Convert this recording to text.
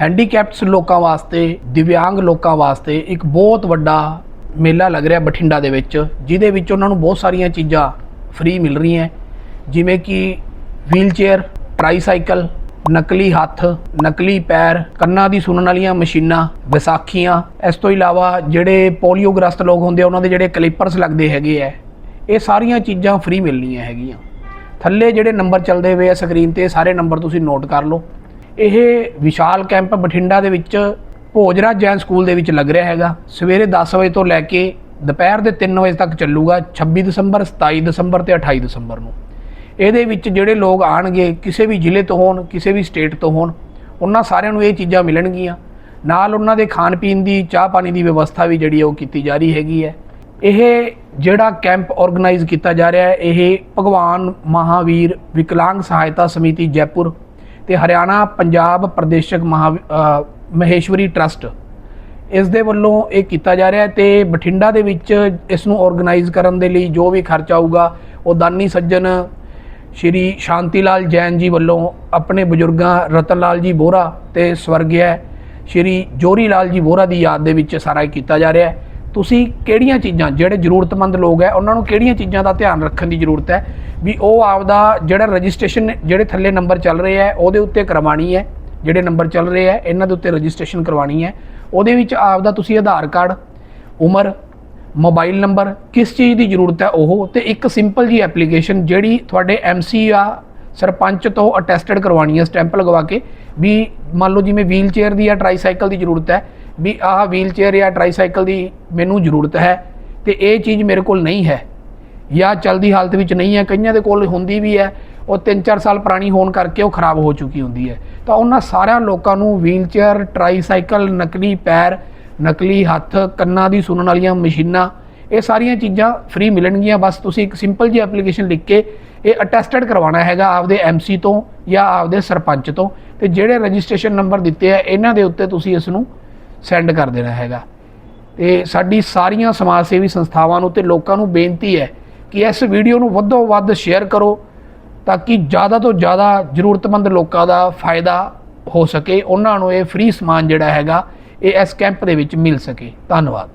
ਹੈਂਡੀਕੈਪਸ ਲੋਕਾਂ ਵਾਸਤੇ, ਦਿਵਿਆਂਗ ਲੋਕਾਂ ਵਾਸਤੇ ਇੱਕ ਬਹੁਤ ਵੱਡਾ ਮੇਲਾ ਲੱਗ ਰਿਹਾ ਬਠਿੰਡਾ ਦੇ ਵਿੱਚ, ਜਿਹਦੇ ਵਿੱਚ ਉਹਨਾਂ ਨੂੰ ਬਹੁਤ ਸਾਰੀਆਂ ਚੀਜ਼ਾਂ ਫ੍ਰੀ ਮਿਲ ਰਹੀਆਂ ਜਿਵੇਂ ਕਿ ਵੀਲਚੇਅਰ ਟ੍ਰਾਈਸਾਈਕਲ ਨਕਲੀ ਹੱਥ, ਨਕਲੀ ਪੈਰ, ਕੰਨਾਂ ਦੀ ਸੁਣਨ ਵਾਲੀਆਂ ਮਸ਼ੀਨਾਂ, ਵਿਸਾਖੀਆਂ। ਇਸ ਤੋਂ ਇਲਾਵਾ ਜਿਹੜੇ ਪੋਲੀਓਗ੍ਰਸਤ ਲੋਕ ਹੁੰਦੇ ਆ, ਉਹਨਾਂ ਦੇ ਜਿਹੜੇ ਕਲਿੱਪਰਸ ਲੱਗਦੇ ਹੈਗੇ ਆ, ਇਹ ਸਾਰੀਆਂ ਚੀਜ਼ਾਂ ਫ੍ਰੀ ਮਿਲਣੀਆਂ ਹੈਗੀਆਂ। ਥੱਲੇ ਜਿਹੜੇ ਨੰਬਰ ਚੱਲਦੇ ਹੋਏ ਆ ਸਕਰੀਨ ਤੇ, ਸਾਰੇ ਨੰਬਰ ਤੁਸੀਂ ਨੋਟ ਕਰ ਲਓ। ਇਹ ਵਿਸ਼ਾਲ ਕੈਂਪ ਬਠਿੰਡਾ ਦੇ ਵਿੱਚ ਭੋਜਰਾਜ ਜੈਨ ਸਕੂਲ ਦੇ ਵਿੱਚ ਲੱਗ ਰਿਹਾ ਹੈਗਾ। ਸਵੇਰੇ 10 ਵਜੇ ਤੋਂ ਲੈ ਕੇ ਦੁਪਹਿਰ ਦੇ 3 ਵਜੇ ਤੱਕ ਚੱਲੂਗਾ 26 ਦਸੰਬਰ 27 ਦਸੰਬਰ ਤੇ 28 ਦਸੰਬਰ ਨੂੰ। ਇਹਦੇ ਵਿੱਚ ਜਿਹੜੇ ਲੋਕ ਆਣਗੇ ਕਿਸੇ ਵੀ ਜ਼ਿਲ੍ਹੇ ਤੋਂ ਹੋਣ, ਕਿਸੇ ਵੀ ਸਟੇਟ ਤੋਂ ਹੋਣ, ਉਹਨਾਂ ਸਾਰਿਆਂ ਨੂੰ ਇਹ ਚੀਜ਼ਾਂ ਮਿਲਣਗੀਆਂ। ਨਾਲ ਉਹਨਾਂ ਦੇ ਖਾਣ ਪੀਣ ਦੀ, ਚਾਹ ਪਾਣੀ ਦੀ ਵਿਵਸਥਾ ਵੀ ਜਿਹੜੀ ਹੈ ਉਹ ਕੀਤੀ ਜਾ ਰਹੀ ਹੈਗੀ ਹੈ। ਇਹ ਜਿਹੜਾ ਕੈਂਪ ਆਰਗੇਨਾਈਜ਼ ਕੀਤਾ ਜਾ ਰਿਹਾ ਹੈ, ਇਹ ਭਗਵਾਨ ਮਹਾਵੀਰ ਵਿਕਲਾਂਗ ਸਹਾਇਤਾ ਸਮਿਤੀ ਜੈਪੁਰ ਤੇ ਹਰਿਆਣਾ ਪੰਜਾਬ ਪ੍ਰਦੇਸ਼ਕ ਮਹਾ ਮਹੇਸ਼ਵਰੀ ਟਰਸਟ। ਇਸ ਦੇ ਵੱਲੋਂ ਇਹ ਕੀਤਾ ਜਾ ਰਿਹਾ ਹੈ ਤੇ ਬਠਿੰਡਾ ਦੇ ਵਿੱਚ ਇਸ ਨੂੰ ਆਰਗੇਨਾਈਜ਼ ਕਰਨ ਦੇ ਲਈ ਜੋ ਵੀ ਖਰਚ ਆਊਗਾ, ਉਹ ਦਾਨੀ ਸੱਜਣ ਸ਼੍ਰੀ ਸ਼ਾਂਤੀ ਲਾਲ ਜੈਨ ਜੀ ਵੱਲੋਂ ਆਪਣੇ ਬਜ਼ੁਰਗਾਂ ਰਤਨ ਲਾਲ ਜੀ ਬੋਰਾ ਤੇ ਸਵਰਗਿਆ ਸ਼੍ਰੀ ਜੋਰੀ ਲਾਲ ਜੀ ਬੋਰਾ ਦੀ ਯਾਦ ਦੇ ਵਿੱਚ ਸਾਰਾ ਕੀਤਾ ਜਾ ਰਿਹਾ ਹੈ। ਤੁਸੀਂ ਕਿਹੜੀਆਂ ਚੀਜ਼ਾਂ, ਜਿਹੜੇ ਜ਼ਰੂਰਤਮੰਦ ਲੋਕ ਹੈ, ਉਹਨਾਂ ਨੂੰ ਕਿਹੜੀਆਂ ਚੀਜ਼ਾਂ ਦਾ ਧਿਆਨ ਰੱਖਣ ਦੀ ਜ਼ਰੂਰਤ ਹੈ? ਵੀ ਉਹ ਆਪਦਾ ਜਿਹੜਾ ਰਜਿਸਟ੍ਰੇਸ਼ਨ ਜਿਹੜੇ ਥੱਲੇ ਨੰਬਰ ਚੱਲ ਰਹੇ ਹੈ, ਉਹਦੇ ਉੱਤੇ ਕਰਵਾਣੀ ਹੈ, ਜਿਹੜੇ ਨੰਬਰ ਚੱਲ ਰਹੇ ਹੈ, ਇਹਨਾਂ ਦੇ ਉੱਤੇ ਰਜਿਸਟ੍ਰੇਸ਼ਨ ਕਰਵਾਣੀ ਹੈ। ਉਹਦੇ ਵਿੱਚ ਆਪਦਾ ਤੁਸੀਂ ਆਧਾਰ ਕਾਰਡ, ਉਮਰ, ਮੋਬਾਈਲ ਨੰਬਰ, ਕਿਸ ਚੀਜ਼ ਦੀ ਜ਼ਰੂਰਤ ਹੈ ਉਹ, ਤੇ ਇੱਕ ਸਿੰਪਲ ਜੀ ਐਪਲੀਕੇਸ਼ਨ ਜਿਹੜੀ ਤੁਹਾਡੇ ਐਮਸੀ ਆ ਸਰਪੰਚ ਤੋਂ ਅਟੈਸਟਡ ਕਰਵਾਉਣੀ ਹੈ, ਸਟੈਂਪ ਲਗਵਾ ਕੇ, ਵੀ ਮੰਨ ਲਓ ਜਿਵੇਂ ਵੀਲ ਚੇਅਰ ਦੀ ਜਾਂ ਟ੍ਰਾਈਸਾਈਕਲ ਦੀ ਜ਼ਰੂਰਤ ਹੈ ਵੀ ਆਹ ਵੀਲਚੇਅਰ ਜਾਂ ਟ੍ਰਾਈਸਾਈਕਲ ਦੀ ਮੈਨੂੰ ਜ਼ਰੂਰਤ ਹੈ ਤੇ ਇਹ ਚੀਜ਼ ਮੇਰੇ ਕੋਲ ਨਹੀਂ ਹੈ। ਜਾਂ ਚਲਦੀ ਹਾਲਤ ਵਿੱਚ ਨਹੀਂ ਹੈ, ਕਈਆਂ ਦੇ ਕੋਲ ਹੁੰਦੀ ਵੀ ਹੈ, ਉਹ 3-4 ਸਾਲ ਪੁਰਾਣੀ ਹੋਣ ਕਰਕੇ ਉਹ ਖਰਾਬ ਹੋ ਚੁੱਕੀ ਹੁੰਦੀ ਹੈ। ਤਾਂ ਉਹਨਾਂ ਸਾਰਿਆਂ ਲੋਕਾਂ ਨੂੰ ਵੀਲਚੇਅਰ ਟ੍ਰਾਈਸਾਈਕਲ ਨਕਲੀ ਪੈਰ, ਨਕਲੀ ਹੱਥ, ਕੰਨਾਂ ਦੀ ਸੁਣਨ ਵਾਲੀਆਂ ਮਸ਼ੀਨਾਂ, ਇਹ ਸਾਰੀਆਂ ਚੀਜ਼ਾਂ ਫ੍ਰੀ ਮਿਲਣਗੀਆਂ। ਬਸ ਤੁਸੀਂ ਇੱਕ ਸਿੰਪਲ ਜੀ ਐਪਲੀਕੇਸ਼ਨ ਲਿਖ ਕੇ ਇਹ ਅਟੈਸਟਡ ਕਰਵਾਉਣਾ ਹੈਗਾ ਆਪਦੇ ਐਮਸੀ ਤੋਂ ਜਾਂ ਆਪਦੇ ਸਰਪੰਚ ਤੋਂ। ਤੇ ਜਿਹੜੇ ਰਜਿਸਟ੍ਰੇਸ਼ਨ ਨੰਬਰ ਦਿੱਤੇ ਆ, ਇਹਨਾਂ ਦੇ ਉੱਤੇ ਤੁਸੀਂ ਇਸ ਨੂੰ ਸੈਂਡ ਕਰ ਦੇਣਾ ਹੈਗਾ। ਤੇ ਸਾਡੀ ਸਾਰੀਆਂ ਸਮਾਜ ਸੇਵੀ ਸੰਸਥਾਵਾਂ ਨੂੰ ਤੇ ਲੋਕਾਂ ਨੂੰ ਬੇਨਤੀ ਹੈ ਕਿ ਇਸ ਵੀਡੀਓ ਨੂੰ ਵੱਧੋ ਵੱਧ ਸ਼ੇਅਰ ਕਰੋ ਤਾਂ ਕਿ ਜ਼ਿਆਦਾ ਤੋਂ ਜ਼ਿਆਦਾ ਜ਼ਰੂਰਤਮੰਦ ਲੋਕਾਂ ਦਾ ਫਾਇਦਾ ਹੋ ਸਕੇ, ਉਹਨਾਂ ਨੂੰ ਇਹ ਫ੍ਰੀ ਸਮਾਨ ਜਿਹੜਾ ਹੈਗਾ, ਇਹ ਇਸ ਕੈਂਪ ਦੇ ਵਿੱਚ ਮਿਲ ਸਕੇ। ਧੰਨਵਾਦ।